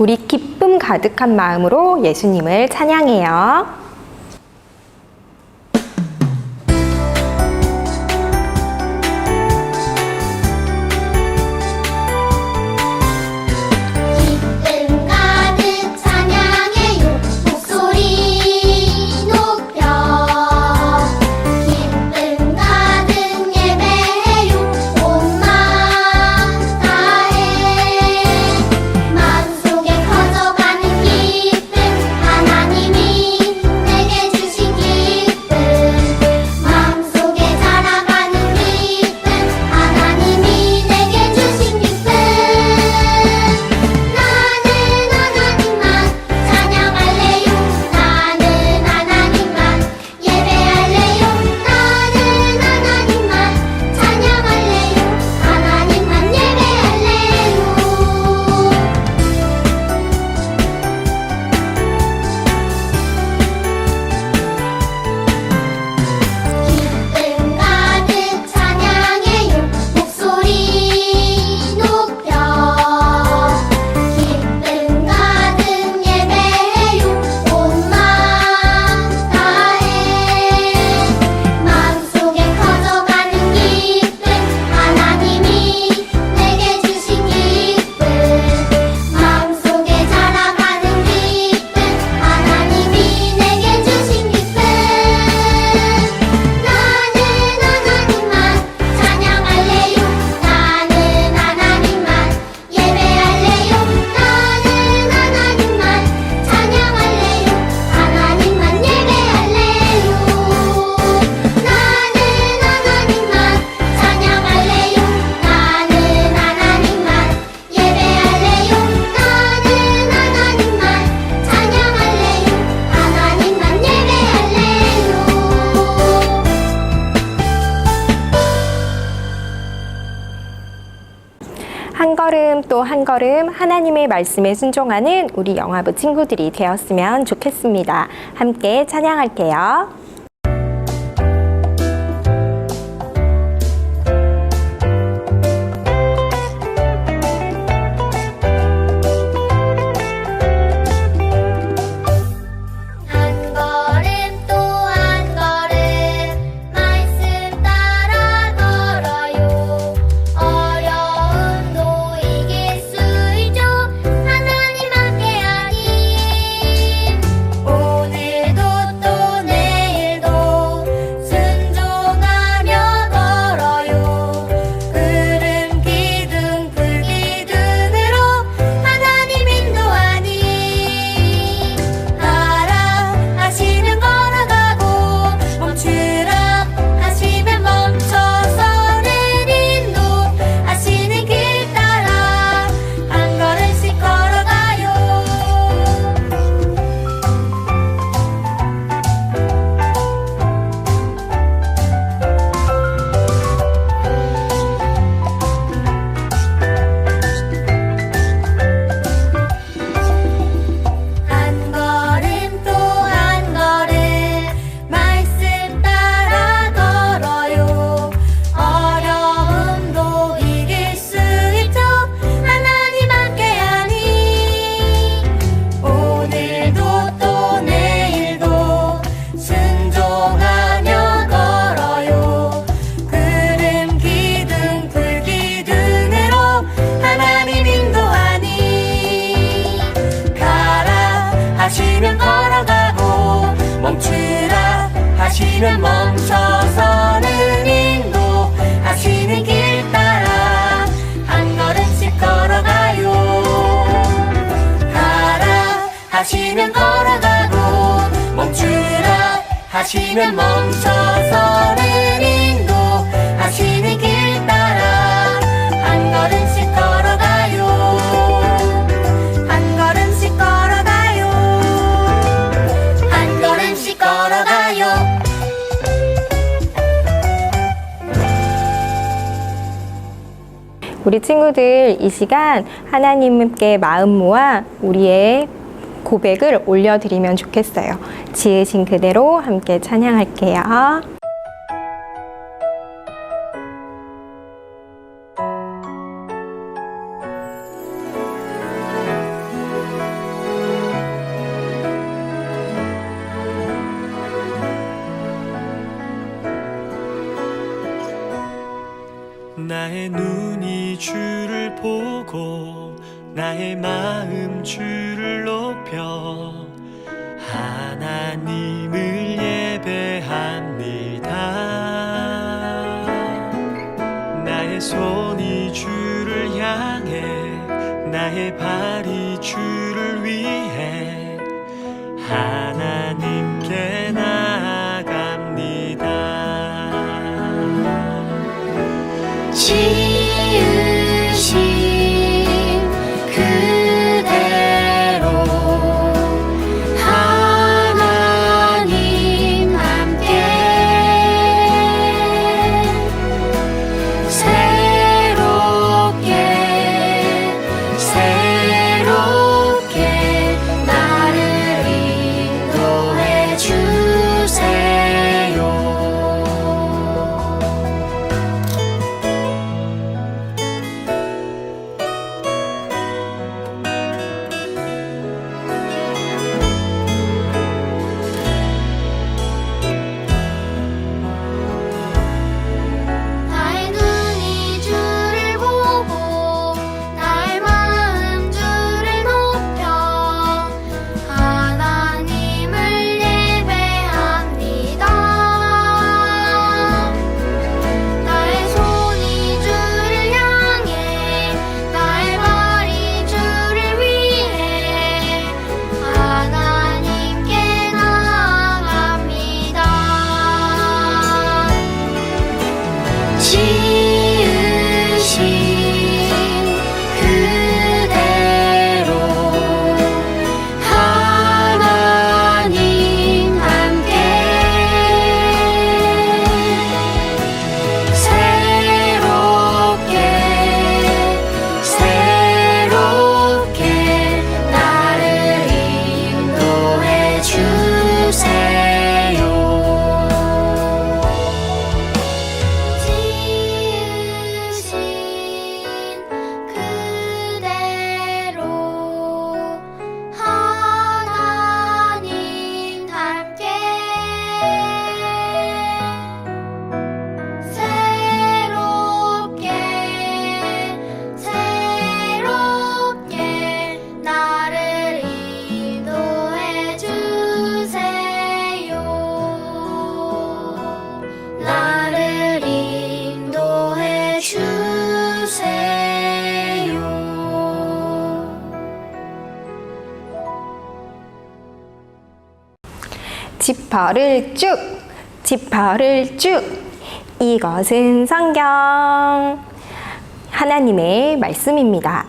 우리 기쁨 가득한 마음으로 예수님을 찬양해요. 걸음 하나님의 말씀에 순종하는 우리 영화부 친구들이 되었으면 좋겠습니다. 함께 찬양할게요. 걸으면 멈춰서는 인도 하시는 길 따라 한 걸음씩 걸어가요. 가라 하시면 걸어가고 멈추라 하시면 멈춰서 우리 친구들 이 시간 하나님께 마음 모아 우리의 고백을 올려드리면 좋겠어요. 지으신 그대로 함께 찬양할게요. 주를 보고 나의 마음 주를 높여 하나님을 예배합니다. 나의 손이 주를 향해 나의 발 지퍼를 쭉, 지퍼를 쭉. 이것은 성경. 하나님의 말씀입니다.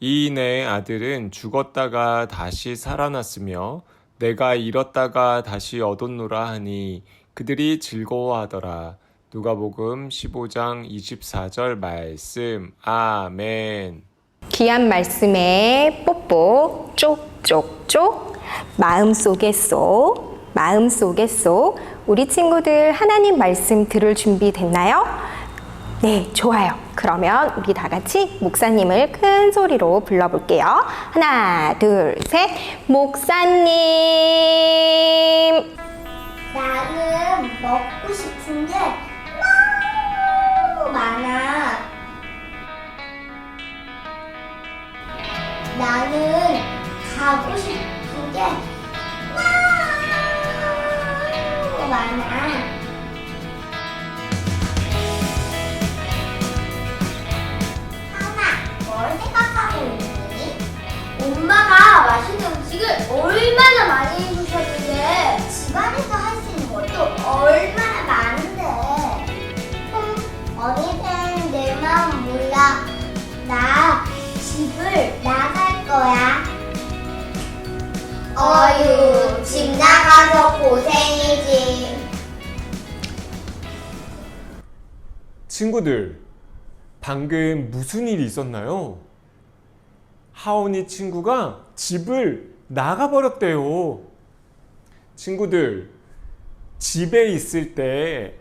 이 내 아들은 죽었다가 다시 살아났으며 내가 잃었다가 다시 얻었노라 하니 그들이 즐거워하더라. 누가복음 15장 24절 말씀. 아멘. 귀한 말씀에 뽀뽀 쪽쪽쪽 마음속에 쏙 마음속에 쏙 우리 친구들 하나님 말씀 들을 준비 됐나요? 네, 좋아요. 그러면 우리 다 같이 목사님을 큰 소리로 불러볼게요. 하나, 둘, 셋. 목사님! 나는 먹고 싶은 게 너무 많아. 나는 가고 싶은 게 많아. 하나, 뭘 생각하고 있니? 엄마가 맛있는 음식을 얼마나 많이 해주셨는데 어휴, 집 나가서 고생이지. 친구들, 방금 무슨 일이 있었나요? 하온이 친구가 집을 나가버렸대요. 친구들, 집에 있을 때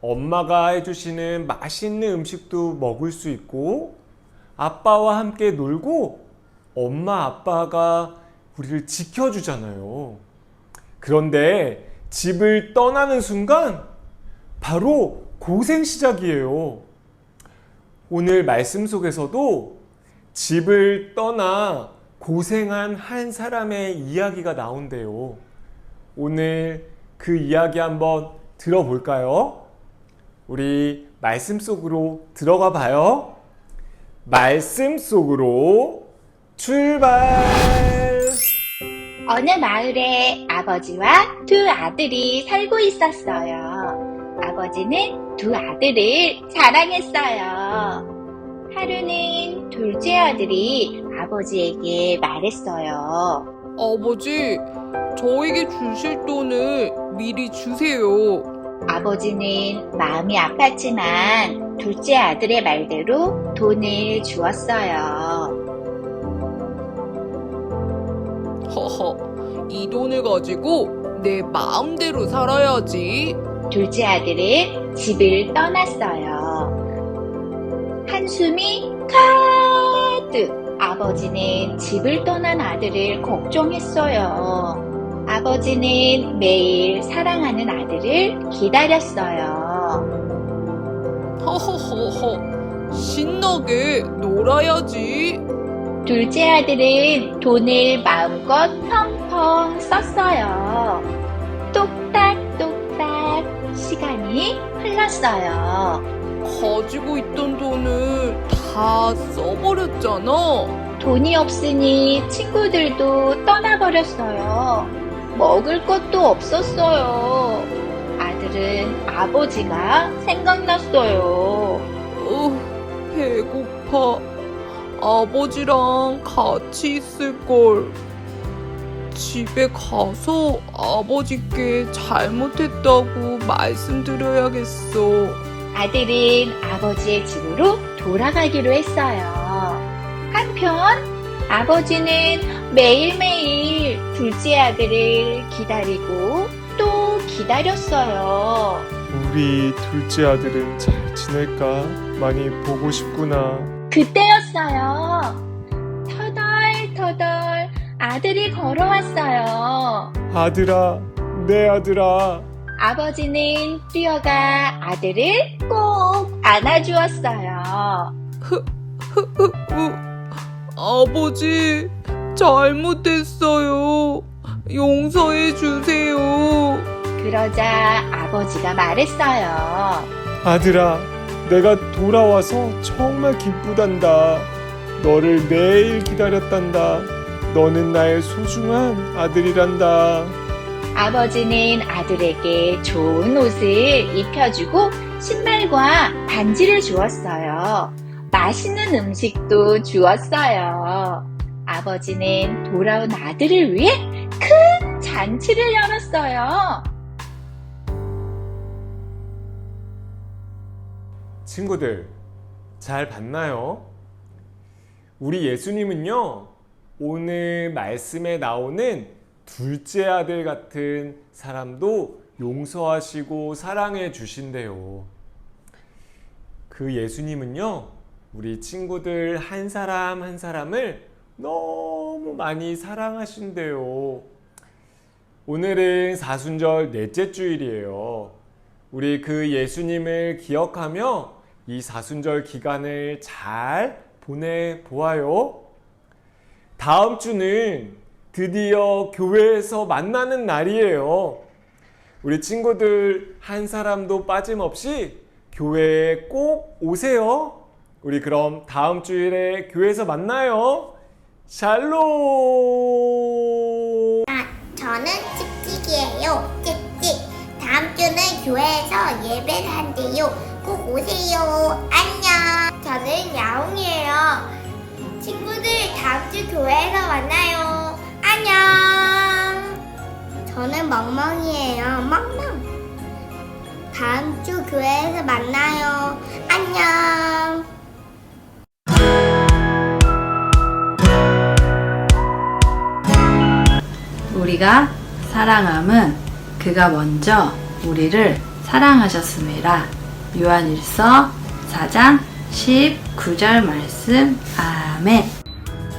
엄마가 해주시는 맛있는 음식도 먹을 수 있고, 아빠와 함께 놀고, 엄마, 아빠가 우리를 지켜주잖아요. 그런데 집을 떠나는 순간, 바로 고생 시작이에요. 오늘 말씀 속에서도 집을 떠나 고생한 한 사람의 이야기가 나온대요. 오늘 그 이야기 한번 들어볼까요? 우리 말씀 속으로 들어가 봐요. 말씀 속으로 출발! 어느 마을에 아버지와 두 아들이 살고 있었어요. 아버지는 두 아들을 사랑했어요. 하루는 둘째 아들이 아버지에게 말했어요. 아버지, 저에게 주실 돈을 미리 주세요. 아버지는 마음이 아팠지만 둘째 아들의 말대로 돈을 주었어요. 허허, 이 돈을 가지고 내 마음대로 살아야지. 둘째 아들은 집을 떠났어요. 한숨이 가득 아버지는 집을 떠난 아들을 걱정했어요. 아버지는 매일 사랑하는 아들을 기다렸어요. 허허허허, 신나게 놀아야지. 둘째 아들은 돈을 마음껏 펑펑 썼어요. 똑딱똑딱 시간이 흘렀어요. 가지고 있던 돈을 다 써버렸잖아. 돈이 없으니 친구들도 떠나버렸어요. 먹을 것도 없었어요. 아들은 아버지가 생각났어요. 어, 배고파. 아버지랑 같이 있을 걸. 집에 가서 아버지께 잘못했다고 말씀드려야겠어. 아들은 아버지의 집으로 돌아가기로 했어요. 한편 아버지는 매일매일 둘째 아들을 기다리고 또 기다렸어요. 우리 둘째 아들은 잘 지낼까? 많이 보고 싶구나. 그때였어요. 터덜터덜 아들이 걸어왔어요. 아들아, 내 아들아. 아버지는 뛰어가 아들을 꼭 안아주었어요. 으, 아버지, 잘못했어요. 용서해 주세요. 그러자 아버지가 말했어요. 아들아, 내가 돌아와서 정말 기쁘단다. 너를 매일 기다렸단다. 너는 나의 소중한 아들이란다. 아버지는 아들에게 좋은 옷을 입혀주고 신발과 반지를 주었어요. 맛있는 음식도 주었어요. 아버지는 돌아온 아들을 위해 큰 잔치를 열었어요. 친구들, 잘 봤나요? 우리 예수님은요, 오늘 말씀에 나오는 둘째 아들 같은 사람도 용서하시고 사랑해 주신대요. 그 예수님은요, 우리 친구들 한 사람 한 사람을 너무 많이 사랑하신대요. 오늘은 사순절 넷째 주일이에요. 우리 그 예수님을 기억하며 이 사순절 기간을 잘 보내보아요. 다음 주는 드디어 교회에서 만나는 날이에요. 우리 친구들 한 사람도 빠짐없이 교회에 꼭 오세요. 우리 그럼 다음 주일에 교회에서 만나요. 샬롬! 아, 저는 찍찍이에요. 찍찍. 다음 주는 교회에서 예배를 한대요. 꼭 오세요. 안녕. 저는 야옹이에요. 친구들 다음 주 교회에서 만나요. 안녕. 저는 멍멍이에요. 멍멍. 다음 주 교회에서 만나요. 안녕. 우리가 사랑함은 그가 먼저 우리를 사랑하셨습니다. 요한일서 4장 19절 말씀 아멘.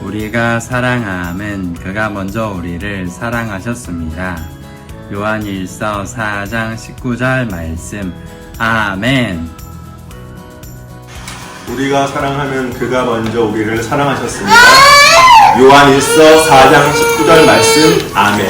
우리가 사랑함은 그가 먼저 우리를 사랑하셨습니다. 요한일서 4장 19절 말씀. 아멘. 우리가 사랑하면 그가 먼저 우리를 사랑하셨습니다. 요한일서 4장 19절 말씀. 아멘.